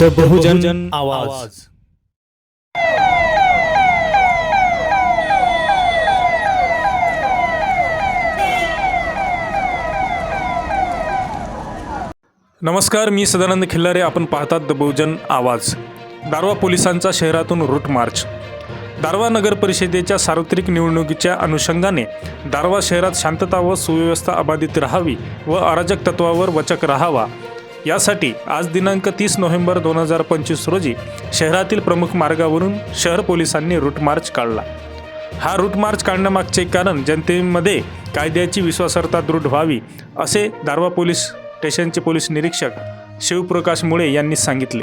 The बहुजन आवाज. नमस्कार मी सदानंद खिल्लारे. आपण पाहतात द बहुजन आवाज. दारवा पोलिसांचा शहरातून रूट मार्च दारवा नगर परिषदेच्या सार्वत्रिक निवडणुकीच्या अनुषंगाने दारवा शहरात शांतता व सुव्यवस्था अबाधित राहावी व अराजक तत्वावर वचक राहावा. यासाठी आज दिनांक तीस नोव्हेंबर दोन हजार पंचवीस रोजी शहरातील प्रमुख मार्गावरून शहर पोलिसांनी रूट मार्च काढला. हा रूट मार्च काढण्यामागचे कारण जनतेमध्ये कायद्याची विश्वासार्हता दृढ व्हावी असे दारवा पोलीस स्टेशनचे पोलीस निरीक्षक शिवप्रकाश मुळे यांनी सांगितले.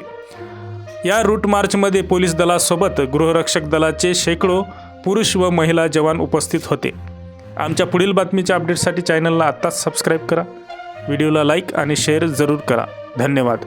या रूट मार्चमध्ये पोलीस दलासोबत गृहरक्षक दलाचे शेकडो पुरुष व महिला जवान उपस्थित होते. आमच्या पुढील बातमीच्या अपडेटसाठी चॅनलला आत्ताच सबस्क्राईब करा. व्हिडिओला लाईक आणि शेअर जरूर करा. धन्यवाद.